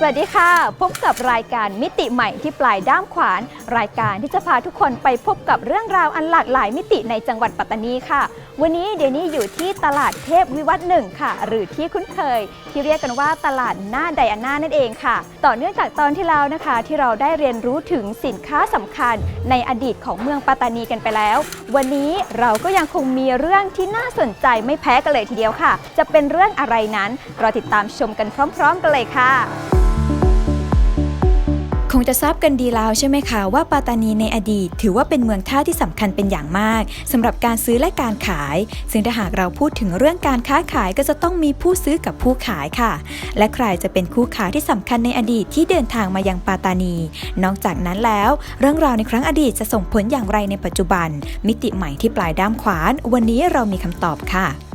สวัสดีค่ะ พบกับรายการมิติใหม่ที่ปลายด้ามขวาน รายการที่จะพาทุกคนไปพบกับเรื่องราวอันหลากหลายมิติในจังหวัดปัตตานีค่ะ วันนี้เดี๋ยวนี้อยู่ที่ตลาดเทพวิวัฒน์หนึ่งค่ะ หรือที่คุ้นเคย ที่เรียกกันว่าตลาดหน้าไดอาน่านั่นเองค่ะ ต่อเนื่องจากตอนที่แล้วนะคะ ที่เราได้เรียนรู้ถึงสินค้าสำคัญ ในอดีตของเมืองปัตตานีกันไปแล้ว วันนี้เราก็ยังคงมีเรื่องที่น่าสนใจไม่แพ้กันเลยทีเดียวค่ะ จะเป็นเรื่องอะไรนั้นเราติดตามชมกันพร้อม ๆ กันเลยค่ะ คงจะทราบกันดีแล้วใช่ไหมคะว่าปัตตานีในอดีต ถือว่าเป็นเมืองท่าที่สำคัญเป็นอย่างมากสำหรับการซื้อและการขาย ซึ่งถ้าหากเราพูดถึงเรื่องการค้าขายก็จะต้องมีผู้ซื้อกับผู้ขายค่ะ และใครจะเป็นคู่ค้าที่สำคัญในอดีตที่เดินทางมายังปัตตานี นอกจากนั้นแล้ว เรื่องราวในครั้งอดีตจะส่งผลอย่างไรในปัจจุบัน มิติใหม่ที่ปลายด้ามขวาน วันนี้เรามีคำตอบค่ะ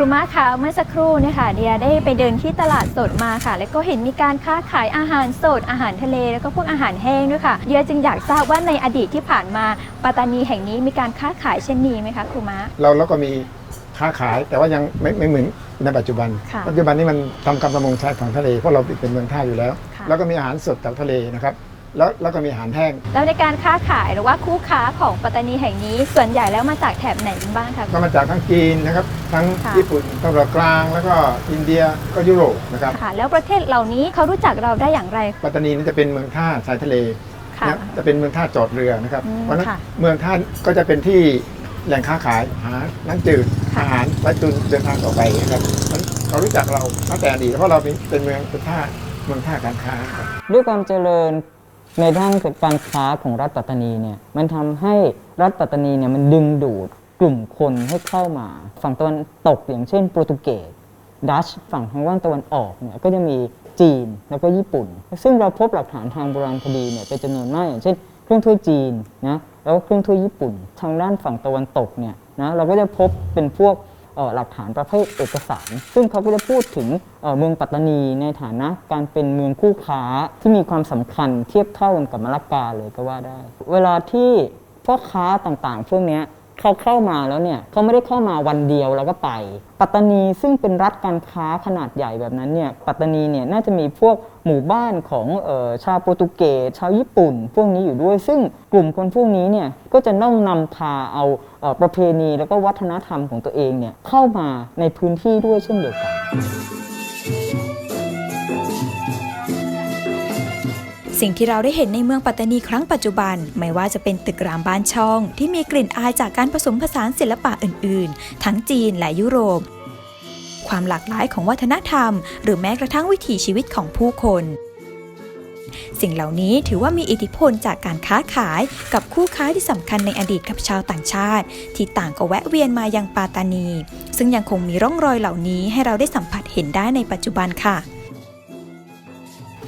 ครูมาคะเมื่อสักครู่เนี่ยค่ะเดียได้ไปเดินที่ตลาดสดมาค่ะ แล้วก็เห็นมีการค้าขายอาหารสดอาหารทะเล แล้วก็พวกอาหารแห้งด้วยค่ะเดียจึงอยากทราบว่าในอดีตที่ผ่านมาปัตตานีแห่งนี้มีการค้าขายเช่นนี้ไหมคะครูมาเราเราก็มีค้าขายแต่ว่ายังไม่ไม่เหมือนในปัจจุบัน ค่ะปัจจุบันนี้มันทำการประมงชายฝั่งทะเลเพราะเราเป็นเมืองท่าอยู่แล้ว ค่ะ แล้วก็มีอาหารสดจากทะเลนะครับ แล้วแล้วก็มีอาหารแห้ง แล้วในการค้าขายหรือว่าคู่ค้าของปัตตานีแห่งนี้ ส่วนใหญ่แล้วมาจากแถบไหนกันบ้างคะ ก็มาจากทั้งจีนนะครับ ทั้งค่ะ ญี่ปุ่นตะวันออกกลางแล้วก็อินเดียก็ยุโรปนะครับ ค่ะ แล้วประเทศเหล่านี้เขารู้จักเราได้อย่างไรปัตตานีนี่จะเป็นเมืองท่าชายทะเลค่ะ นะจะเป็นเมืองท่าจอดเรือนะครับ อืมเพราะฉะนั้นค่ะเมืองท่าก็จะเป็นที่แหล่งค้าขายหาน้ำจืดค่ะ อาหารไว้จุนเดินทางต่อไปนะครับเพราะฉะนั้นเขารู้จักเราตั้งแต่อดีตเพราะเราเป็นเป็นเมืองเป็นท่าเมืองท่าการค้าครับ ด้วยความเจริญ ในด้านการค้าของรัฐปัตตานีเนี่ยมันทำให้รัฐปัตตานีเนี่ยมันดึงดูดกลุ่มคนให้เข้ามา ฝั่งตะวันตกอย่างเช่นโปรตุเกสดัชฝั่งทางว่านตะวันออกเนี่ยก็จะมีจีนแล้วก็ญี่ปุ่น ซึ่งเราพบหลักฐานทางโบราณคดีเนี่ยเป็นจำนวนมากอย่างเช่น เครื่องถ้วยจีนนะแล้วก็เครื่องถ้วยญี่ปุ่น ทางด้านฝั่งตะวันตกเนี่ยนะเราก็จะพบเป็นพวก หลักฐานประเภทเอกสาร ซึ่งเขาก็จะพูดถึงเมืองปัตตานีในฐานะการเป็นเมืองคู่ค้าที่มีความสำคัญเทียบเท่ากันกับมะละกาเลยก็ว่าได้ เวลาที่พ่อค้าต่างๆพวกนี้ เขาเข้ามาแล้วเนี่ยเขาไม่ได้เข้ามาวันเดียวแล้วก็ไป ปัตตานีซึ่งเป็นรัฐการค้าขนาดใหญ่แบบนั้นเนี่ยปัตตานีเนี่ยน่าจะมีพวกหมู่บ้านของเออชาวโปรตุเกสชาวญี่ปุ่น พวกนี้อยู่ด้วย ซึ่งกลุ่มคนพวกนี้เนี่ยก็จะต้องนำพาเอาเออประเพณีแล้วก็วัฒนธรรมของตัวเองเนี่ยเข้ามาในพื้นที่ด้วยเช่นเดียวกัน สิ่งที่เราได้เห็นในเมืองปัตตานีครั้งปัจจุบัน ไม่ว่าจะเป็นตึกรามบ้านช่อง ที่มีกลิ่นอายจากการผสมผสานศิลปะอื่น ๆ ทั้งจีนและยุโรป ความหลากหลายของวัฒนธรรม หรือแม้กระทั่งวิถีชีวิตของผู้คน สิ่งเหล่านี้ถือว่ามีอิทธิพลจากการค้าขายกับคู่ค้าที่สำคัญในอดีตกับชาวต่างชาติ ที่ต่างก็แวะเวียนมายังปาตานี ซึ่งยังคงมีร่องรอยเหล่านี้ให้เราได้สัมผัสเห็นได้ในปัจจุบันค่ะ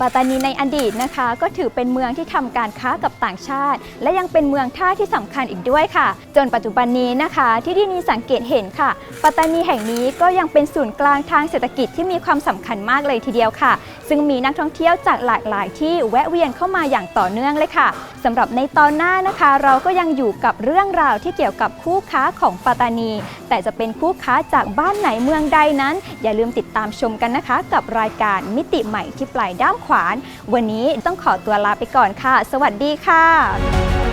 ปัตตานีในอดีตนะคะ ก็ถือเป็นเมืองที่ทำการค้ากับต่างชาติ และยังเป็นเมืองท่าที่สำคัญอีกด้วยค่ะ จนปัจจุบันนี้นะคะ ที่ดินีสังเกตเห็นค่ะ ปัตตานีแห่งนี้ก็ยังเป็นศูนย์กลางทางเศรษฐกิจที่มีความสำคัญมากเลยทีเดียวค่ะ ซึ่งมีนักท่องเที่ยวจากหลากหลายที่แวะเวียนเข้ามาอย่างต่อเนื่องเลยค่ะสำหรับในตอนหน้านะคะ เราก็ยังอยู่กับเรื่องราวที่เกี่ยวกับคู่ค้าของปัตตานี แต่จะเป็นคู่ค้าจากบ้านไหนเมืองใดนั้น อย่าลืมติดตามชมกันนะคะ กับรายการมิติใหม่ที่ปลายด้ามขวาน วันนี้ต้องขอตัวลาไปก่อนค่ะ สวัสดีค่ะ